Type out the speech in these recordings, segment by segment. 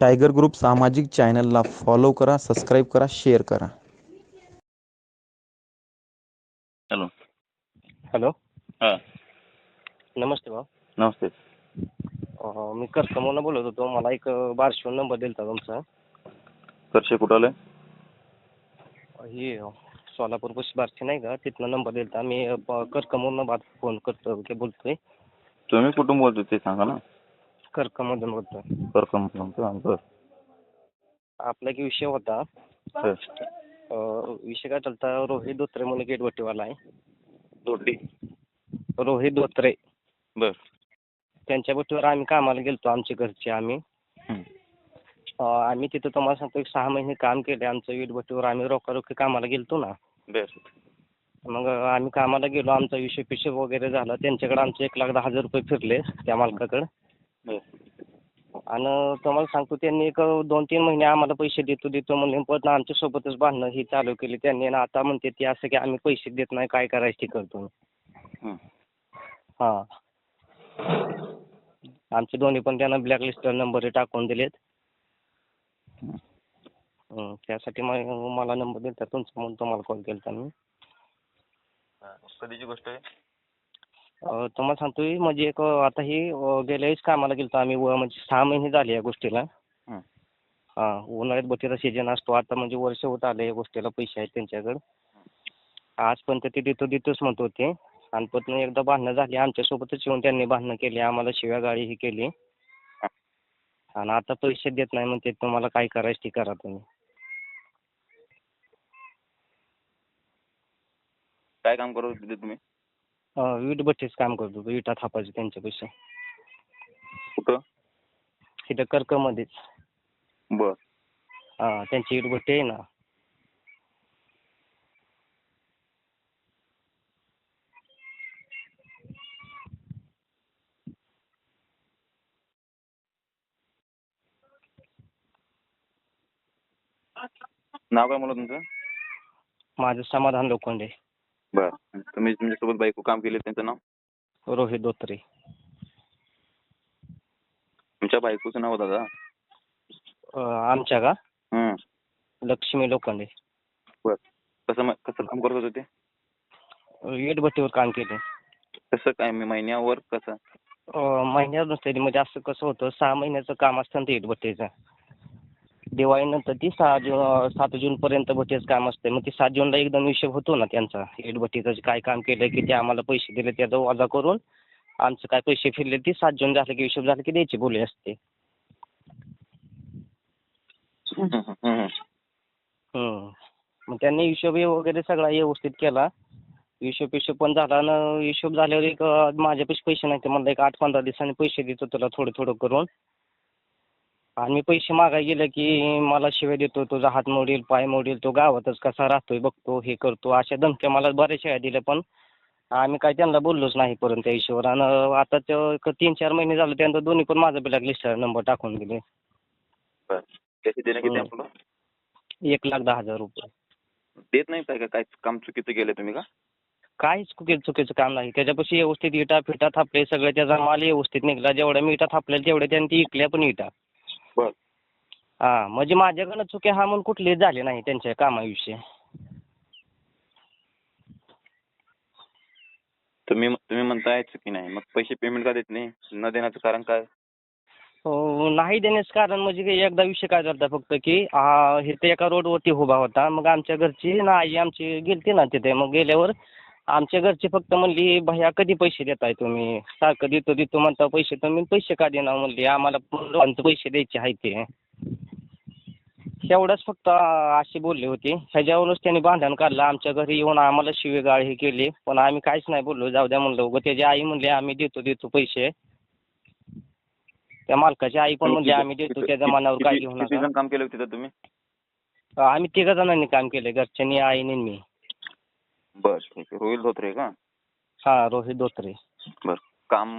Tiger group सामाजिक चॅनलला follow करा सबस्क्राईब करा शेअर करा. हॅलो. हॅलो. हां. नमस्ते भाऊ. नमस्ते. मी करकमवून बोलत होतो मला एक बारशिवून नंबर दिला होता तुमचा. करशे कुठं आलं? ही सोलापूर बस बारशी नाही का? तिथनं नंबर दिला होता मी करकमवून बात फोन करतो ते बोलतोय. तुम्ही कुठून बोलतो ते सांगा ना. करकममधून बोलतोय करकम बरं. आपला एक विषय होता. अं, विषय काय चालता रोहित धोत्रे म्हणून गेटवटीवाला आहे. दोडली रोहित धोत्रे. बरं. त्यांच्या बोटीवर आम्ही कामाला गेलतो आमच्या घरचे आम्ही. अं, आम्ही तिथं तुम्हाला सांगतो एक सहा महिने काम केले आमचं वीटभट्टीवर आम्ही रोखारोखी कामाला गेलतो ना. बरं. मग आम्ही कामाला गेलो आमचा विषय पिशे वगैरे झाला त्यांच्याकडे आमचे एक लाख दहा हजार रुपये फिरले त्या मालकाकडे. आणि तुम्हाला सांगतो त्यांनी एक दोन तीन महिने आम्हाला पैसे देतो देतो म्हणले पण आमच्यासोबतच भांडणं ही चालू केली. त्यांनी आणि आता म्हणते ते असं की आम्ही पैसे देत नाही काय करायचं ते करतो. हं. हां. आमचे दोन्ही पण त्यांना ब्लॅकलिस्टवर नंबर टाकून दिलेत. हं. हं, त्यासाठी मग मला नंबर दिला तुमचा म्हणून तुम्हाला कॉल केला मी. कधीची गोष्ट आहे? तुम्हाला सांगतोय म्हणजे एक आता ही गेल्या वेळेस कामाला गेलतो आम्ही व म्हणजे सहा महिने झाले या गोष्टीला. हं. हां उन्हाळ्यात बटीचा सीजन असतो आता म्हणजे वर्ष होत आलं या गोष्टीला पैसे आहेत त्यांच्याकडे. आज पण ते देतो देतोच म्हणत होते. आणि पण एकदा भांडणं झाली आमच्यासोबतच येऊन त्यांनी भांडणं केली आम्हाला शिव्या गाळी ही केली. आणि आता पैसे देत नाही म्हणते तुम्हाला काय करायचं ते करा तुम्ही. काय काम करत होते तुम्ही? वीट भट्टीचं काम करतो होतो, विटा थापायचे त्यांचे पैसे कुठं? इथं कर्कमध्येच. बरं. हां त्यांची वीट भट्टी आहे ना. नाव काय म्हणलं तुमचं? माझं समाधान लोखंडे. बरं. तुम्ही तुमच्यासोबत बायको काम केले त्यांचं नाव? रोहित धोत्रे. तुमच्या बायकोचं नाव दादा? अं, आमच्या का? हं. लक्ष्मी लोखंडे. बरं. कसं म- कसं काम करत होते ते? वीटभट्टीवर काम केले. कसं काय मी महिन्यावर कसं? अं, महिन्यात नसते म्हणजे असं कसं होतं सहा महिन्याचं काम असतं ना ते वीटभट्टीचं दिवाळीनंतर ती सहा जून सात जूनपर्यंत भट्टीचं काम असते मग ती सात जूनला एकदम हिशोब होतो ना त्यांचा. वीटभट्टीचं जे काय काम केलं किती आम्हाला पैसे दिले त्याचा वजा करून आमचे काय पैसे फिरले ती सात जून झाले की हिशोब झाला की द्यायची बोली असते. मग त्यांनी हिशोब वगैरे सगळा व्यवस्थित केला. हिशोब हिशोब पण झाला ना हिशोब झाल्यावर एक अं, माझ्यापाशी पैसे नाही ते म्हणलं एक आठ पंधरा दिवसांनी पैसे देतो तुला थोडं थोडं करून. आणि पैसे मागायला गेलं की मला शिवाय देतो तुझा हात मोडील पाय मोडील तो गावातच कसा राहतोय बघतो हे करतो अशा धमक्या मला बऱ्याच वेळा दिल्या पण आम्ही काय त्यांना बोललोच नाही पर्यंत त्या हिशोबावर आणि आता तो एक तीन चार महिने झाले त्यानंतर दोन्ही पण माझा ब्लॅक लिस्टवर नंबर टाकून दिले. बरं. त्याचे देणं किती. आपलं एक लाख दहा हजार रुपये. देत नाही काय काय काम चुकीचं केलं तुम्ही का? काहीच चुकी चुकीचं काम नाही. त्याच्यापाशी व्यवस्थित इटा फिटा थापले सगळे त्याचा माल व्यवस्थित निघाला. जेवढ्या मी इटा थापल्या तेवढ्या त्यांनी ती इकल्या पण इटा. बरं. हां म्हणजे माझ्याकडनं चुकी हा म्हणून कुठलेच झाले नाही त्यांच्या कामाविषयी. तुम्ही तुम्ही म्हणताय चुकी नाही. मग पैसे पेमेंट का देत नाही? न देण्याचं कारण काय? हो, नाही देण्याचं कारण म्हणजे एकदा विषय काय झाला फक्त की हा, इथे एका रोडवरती उभा होता. मग आमच्या घरची ना आई आमची गेलती ना तिथे. मग गेल्यावर आमच्या घरची फक्त म्हणली भैया कधी पैसे देताय तुम्ही? सारखं देतो देतो म्हणता पैसे तुम्ही पैसे का देणार? म्हणली आम्हाला लोकांचे पैसे द्यायचे आहे ते. एवढंच फक्त अशी बोलली होती. ह्याच्यावरूनच त्यांनी भांडण काढलं. आमच्या घरी येऊन आम्हाला शिवेगाळ हे केली. पण आम्ही काहीच नाही बोललो. जाऊ द्या म्हणलं. उगं त्याची आई म्हणली आम्ही देतो देतो पैसे. त्या मालकाची आई पण म्हणजे आम्ही देतो त्याच्या मनावर काय घेऊ किती नका. जण काम केलं तिथं तुम्ही? आम्ही तिघा जणांनी काम केलं. घरच्यांनी आईने मी. बर ठीक आहे. रोहिल धोत्रे का? हा रोहित धोत्रे. बर. काम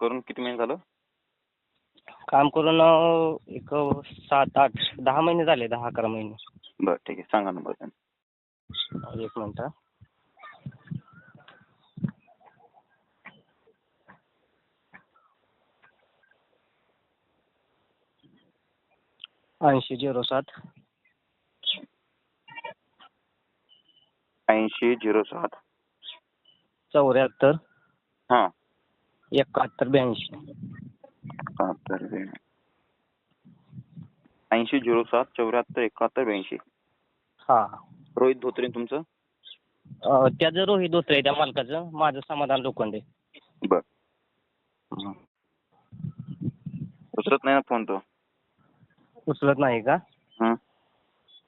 करून किती महिने झालं? काम करून अं, एक सात आठ दहा महिने झाले दहा अकरा महिने. बर ठीक आहे. सांगा नंबर त्यांचा एक मिनिट हा. ऐंशी झिरो सात. ऐंशी झिरो सात. चौऱ्याहत्तर. हां. एकाहत्तर ब्याऐंशी. एकाहत्तर. ऐंशी झिरो सात चौऱ्याहत्तर एकाहत्तर ब्याऐंशी. हा. रोहित धोत्रे तुमचं? अं, त्याचं रोहित धोत्रे त्या मालकाचं. माझं समाधान लोखंडे. बर. उचलत नाही ना फोन तो? उचलत नाही का? हं.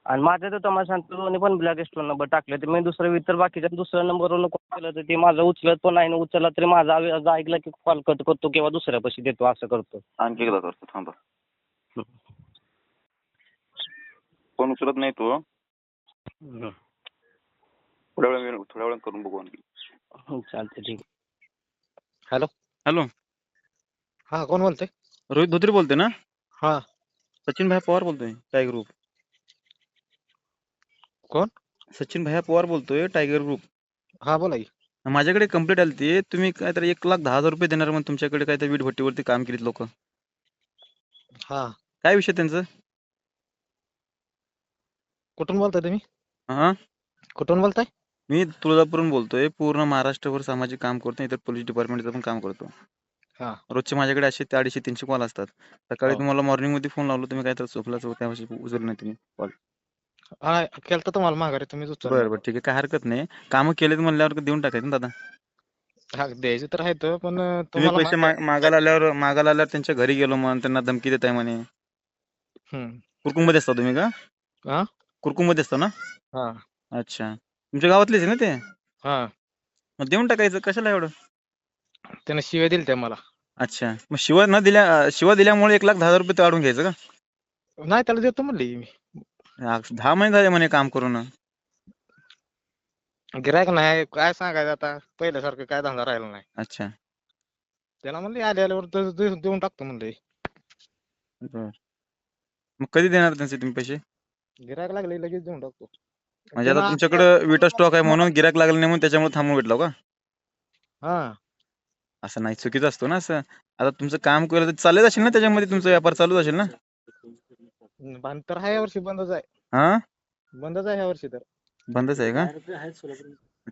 आणि माझं तर तुम्हाला सांगतो दोन्ही पण ब्लॅक लिस्टवर नंबर टाकले तर मी दुसरं इतर बाकीच्या दुसऱ्या नंबरवरून कॉल केलं तर ते माझं उचलत पण नाही ना उचलला तरी माझा आवाज ऐकला की कॉल कट करतो किंवा दुसऱ्या पैसे देतो असं करतो. आणखी एकदा करतो थांबा. फोन उचलत नाही तो. थोड्या वेळ थोड्या वेळ करून बघू आणखी. हं, चालते ठीक हॅलो. हा कोण बोलतोय? रोहित धोत्रे बोलते ना? हा. सचिन भाई पवार बोलतोय टायगर ग्रुप. कोण? सचिन भाई पवार बोलतोय टायगर ग्रुप हा बोला की. माझ्याकडे कंप्लीट आली ती. तुम्ही काहीतरी एक लाख दहा हजार रुपये देणार म्हणून तुमच्याकडे काहीतरी वीट भट्टीवरती काम केलीत लोक. हा. काय विषय त्यांचं? कुठून बोलताय तुम्ही? हा? कुठून बोलताय? मी तुळजापूरहून बोलतोय. पूर्ण महाराष्ट्रभर सामाजिक काम करतो. इतर पोलीस डिपार्टमेंटचं पण काम करतो. हा. रोजचे माझ्याकडे असे ते अडीचशे तीनशे कॉल असतात. सकाळी हो. तुम्हाला मॉर्निंगमध्ये फोन लावलो तुम्ही काय तर चोपला चोप त्याविषयी उचललं नाही तुम्ही कॉल हा केलं तुम्हाला माघारी तुम्हीच उचलला. बरं बरं ठीक आहे. काय हरकत नाही. कामं केलेत म्हणल्यावर देऊन टाकायचं ना दादा. हा द्यायचे तर आहेत पण तुम्ही तुम्हाला पैसे मागायला आल्यावर मागायला आल्यावर त्यांच्या घरी गेलो म्हणून त्यांना धमकी देताय म्हणे. हम्म. कुरकुंमध्ये असता तुम्ही का? हा? कुरकुंमध्ये असता ना? हा. अच्छा. तुमच्या गावातलेच आहे ना ते? हा. मग देऊन टाकायचं कशाला एवढं? त्याने शिव्या दिल्या त्या मला. अच्छा. मग शिवा न दिल्या अं, शिवा दिल्यामुळे एक लाख दहा हजार रुपये काढून घ्यायचं का? नाही त्याला देतो म्हणली मी. दहा महिने झाले म्हणे काम करून. गिरायक नाही काय सांगायचं आता? पहिल्यासारखं काय धंदा राहिला नाही. अच्छा. त्याला म्हणले आले आल्यावर दे- देऊन टाकतो म्हणले. बर. मग कधी देणार त्यांचे तुम्ही पैसे? गिरायक लागले लगेच देऊन टाकतो. म्हणजे आता तुमच्याकडे विटा स्टॉक आहे म्हणून गिराक लागलं नाही म्हणून त्याच्यामुळे थांबून भेटलो का? हा. असं नाही चुकीचं असतो ना असं. आता तुमचं काम केलं तर चालत असेल ना त्याच्यामध्ये तुमचा व्यापार चालूच असेल ना? बंद तर ह्या वर्षी बंदच आहे. हा? बंदच आहे ह्या वर्षी तर. बंदच आहे का?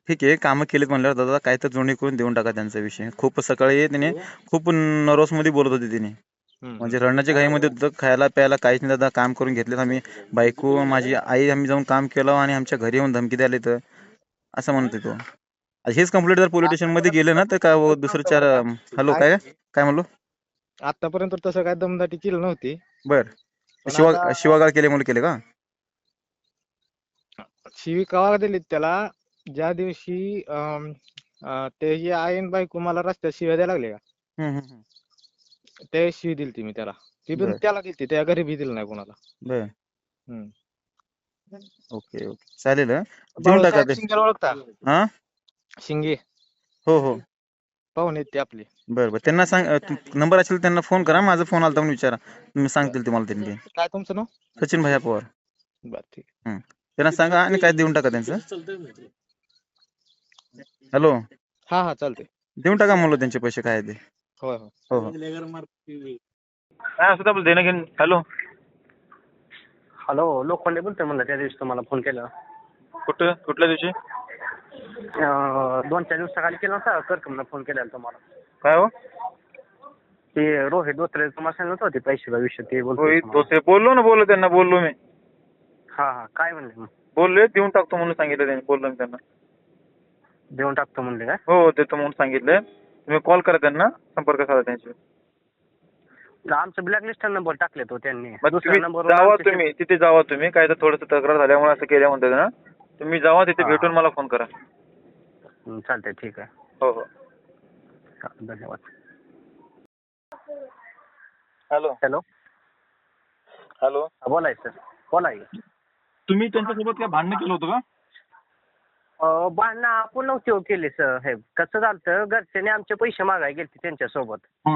ठीक आहे कामं केलीत म्हणल्यावर दादा काय तर जोडणी करून देऊन टाका त्यांचा विषय. खूप सकाळी त्याने खूप नर्वसमध्ये बोलत होते तिने. म्हणजे रडण्याच्या घाईमध्ये होतं खायला प्यायला काहीच नाही दादा काम करून घेतलेत आम्ही. बायको माझी आई आम्ही जाऊन काम केलं आणि आमच्या घरी येऊन धमकी द्यायला तर असं म्हणतोय तो आता हेच कंप्लीट जर पोलीस स्टेशनमध्ये गेले ना तर काय हो, दुसरं चार हॅलो काय काय म्हणलो? आतापर्यंत तसं काय दमदाटी केली नव्हती. बर. शिवा शिवागाळ केले म्हणून केले का? शिवी कवा दिलीत त्याला? ज्या दिवशी अं, अं, ते आई आणि बायको मला रस्त्यात शिव्या द्यायला लागले का? हम्म, हम्म, हम्म. ते शिवी दिलती मी त्याला. ती पण बरं. त्याला दिलती त्या घरी बी दिलं नाही कोणाला. बर. हम्म. Okay okay. चालेल हं. देऊन बाळासाहेब टाका ते शिंगेला ओळखता? हा? शिंगे. हो हो. पाहुणे आहेत ते आपले. बर बर. त्यांना सांग नंबर असेल त्यांना फोन करा माझा फोन आलता म्हणून विचारा. मी सांगतील तुम्हाला त्यांनी. काय तुमचं नाव? सचिन भैया पवार बर ठीक त्यांना सांगा आणि काय देऊन टाका त्यांचं? हॅलो. हा हा चालतंय. देऊन टाका म्हणलं त्यांचे पैसे काय आहे ते. होय होय. हो हो. काय असं आपलं देणं घेणं हॅलो. हॅलो लोखंडे बोलतोय म्हणलं त्या दिवशी तुम्हाला फोन केला. कुठं कुठल्या दिवशी? अं, दोन चार दिवसाखाली केला होता करकमनं फोन केलेला तुम्हाला. काय हो? ते रोहित धोत्रे तुम्हाला सांगितलं होतं पैशाचा विषय ते बोलतोय रोहित. धोत्रे बोललो ना बोललो त्यांना बोललो मी. हा हा काय म्हणले मग? बोलले देऊन टाकतो म्हणून सांगितलं त्यांनी बोललो मी त्यांना. देऊन टाकतो म्हणले काय हो देतो म्हणून सांगितलंय तुम्ही कॉल करा त्यांना संपर्क साधा तर आमचं ब्लॅक लिस्ट नंबर टाकले तो त्यांनी. मग दुसऱ्या तुम्ही नंबरवर जावा आमचे- तुम्ही तिथे जावा तुम्ही. काय तर थोडस तक्रार झाल्यामुळे असं केल्या म्हणतात ना. तुम्ही जावा तिथे हा. भेटून मला फोन करा. हं, चालतंय ठीक आहे. हो हो. हा, धन्यवाद. हॅलो. हॅलो. हॅलो. हा, बोलाय सर. बोलाय तुम्ही त्यांच्यासोबत काय भांडण केलं होतं का? अं, भांडणं आपण नव्हती हो केली सर. हे कसं झालं घरच्यांनी आमचे पैसे मागायला गेले त्यांच्यासोबत.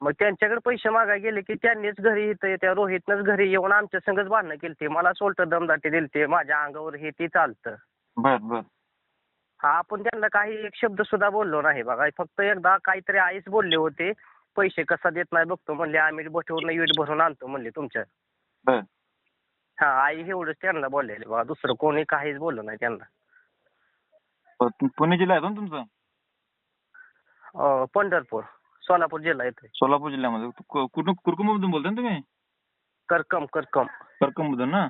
मग त्यांच्याकडे पैसे मागायला गेले की त्यांनीच घरी इथं त्या रोहितनंच घरी येऊन आमच्या संगच भांडणं केली ते मला सोलट दमदाटी दिलते माझ्या अंगावर हे ते चालतं. बर बर. हा आपण त्यांना काही एक शब्द सुद्धा बोललो नाही बघा. फक्त एकदा काहीतरी आईच बोलले होते पैसे कसा देत नाही बघतो म्हणले आम्ही बठवून वीट भरून आणतो म्हणले तुमच्या. बर. हा आई एवढंच त्यांना बोललेले बा दुसरं कोणी काहीच बोललं नाही त्यांना. तु- पुणे जिल्हा आहे ना तुमचा? अं, पंढरपूर सोलापूर जिल्हा येतोय. सोलापूर जिल्ह्यामध्ये. कु- कुठून कुरकुमधून बोलताय ना तुम्ही? करकम करकम. करकममधून ना?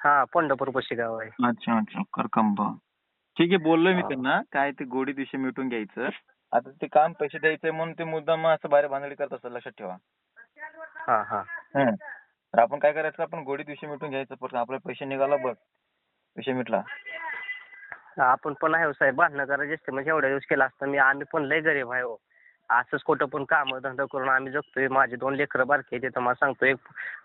हा पंढरपूर पशी गाव आहे. अच्छा अच्छा करकम ठीक आहे बोललोय मी हा. त्यांना. काय ते गोडीत विषय मिटून घ्यायचं. आता ते काम पैसे द्यायचे म्हणून ते मुद्दाम असं बाहेर भांदडी करत असतात लक्षात ठेवा. हा हा. तर आपण काय करायचं आपण गोडीत विषय मिटून घ्यायचं पण आपले पैसे निघाला बघ विषय मिटला. आपण पण आहे हो साहेब भांडणं करायचे असते म्हणजे एवढ्या दिवस केला असतं मी आम्ही पण लय गरीब आहे हो. असंच कुठं पण काम धंदा करून आम्ही जगतोय. माझे दोन लेकरं बारके ते तुम्हाला सांगतो एक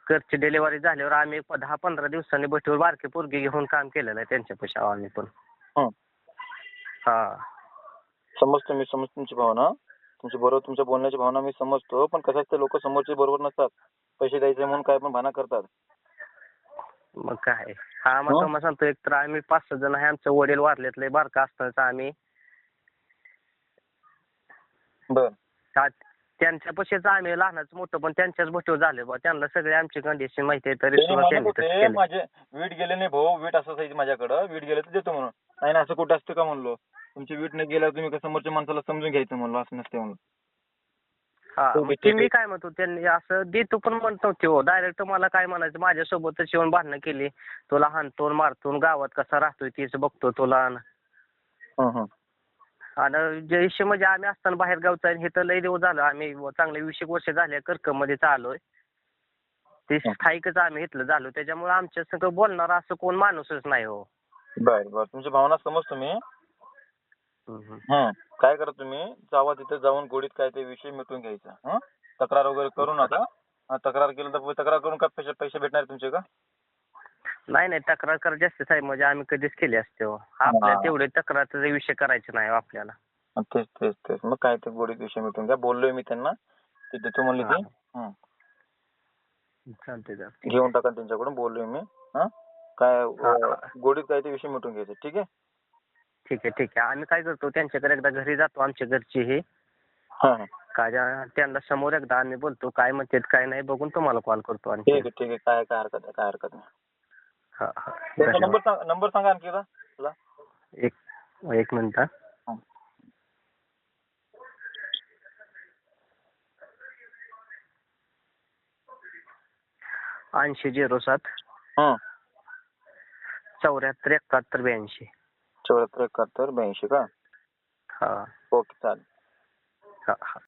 घरची डिलिव्हरी झाल्यावर आम्ही एक दहा पंधरा दिवसांनी भटीवर बारके पोरगी घेऊन काम केलेलं आहे त्यांच्या पैशावर आम्ही पण. हं. हा. समजतो मी समजतो तुमची भावना. तुमची बरोबर तुमच्या बोलण्याची भावना मी समजतो पण कसं असतं लोक समोरचे बरोबर नसतात. पैसे द्यायचे म्हणून काय पण भाना करतात. मग काय? हा मग? तुम्हाला सांगतो एक तर आम्ही पाच सहा जण आहे आमचं वडील वारलेत लय बारका असताना आम्ही. बर. त्यांच्या पशीच आम्ही लहानाचं मोठं पण त्यांच्याच भटीवर झाले बा त्यांना सगळे आमची कंडिशन माहिती आहे तरी त्यांनी सुद्धा म्हणत त्यांनी तसं होते केलं माझे वीट गेले नाही भाऊ वीट असं माझ्याकडं वीट गेले तर देतो म्हणून. नाही ना असं कुठं असतं का म्हणलो? तुमची वीट नाही गेल्यावर तुम्ही कसं समोरच्या माणसाला समजून घ्यायचं म्हणलो असं नसते म्हणलं. हा मग ते मी. काय म्हणतो त्यांनी असं देतो पण म्हणत नव्हते हो. डायरेक्ट मला काय म्हणायचं माझ्यासोबतच येऊन भांडणं केली. तुला हाणतो मारतो गावात कसा राहतोय तीच बघतो तुला हं, हं. आणि जे विषय म्हणजे आम्ही असताना बाहेर गावचा हे तर लय दिवस झालं. आम्ही चांगले वीस एक वर्ष झाले कर्कममध्ये चाललोय. ते. स्थायिकच आम्ही इथलं झालो. त्याच्यामुळे आमच्या संग बोलणार असं कोण माणूसच नाही हो. बर बर. तुमची भावना समजतो मी. हं. काय करा तुम्ही? जावा तिथे जाऊन गोडीत काय ते विषय मिटून घ्यायचा. हं? तक्रार वगैरे करू नका. हं, तक्रार केलं तर तक्रार करून का पैसे पैसे भेटणार तुमचे का? नाही नाही. तक्रार करायची असते साहेब. म्हणजे आम्ही कधीच केली असते. हो आपल्या हा. तेवढे तक्रारचा विषय करायचे नाही हो आपल्याला. हं, तेच तेच तेच. मग काय ते गोडीत विषय मिटून घ्या. बोललोय मी त्यांना. ते देतो म्हणले ते. हं. चालते घेऊन टाका त्यांच्याकडून. बोललोय मी. हं? काय गोडीत काय ते विषय मिटून घ्यायचे. ठीक आहे? ठीक आहे ठीक आहे. आम्ही काय करतो त्यांच्याकडे एकदा घरी जातो आमच्या घरची हे. काय ज्या- त्यांना समोर एकदा आम्ही बोलतो काय म्हणतात काय नाही बघून तुम्हाला कॉल करतो ठीक आहे ठीक आहे. काय काय हरकत नाही काय हरकत नाही. हा हा. त्यांचा धन्यवाद. नंबर सांग नंबर सांगा आणखी एकदा तुला. एक एक मिनिट हा. हं. ऐंशी झिरो सात. हं. चौऱ्याहत्तर एकाहत्तर ब्याऐंशी. चौऱ्याहत्तर एकाहत्तर ब्याऐंशी का? हा. ओके चालेल. हा हा.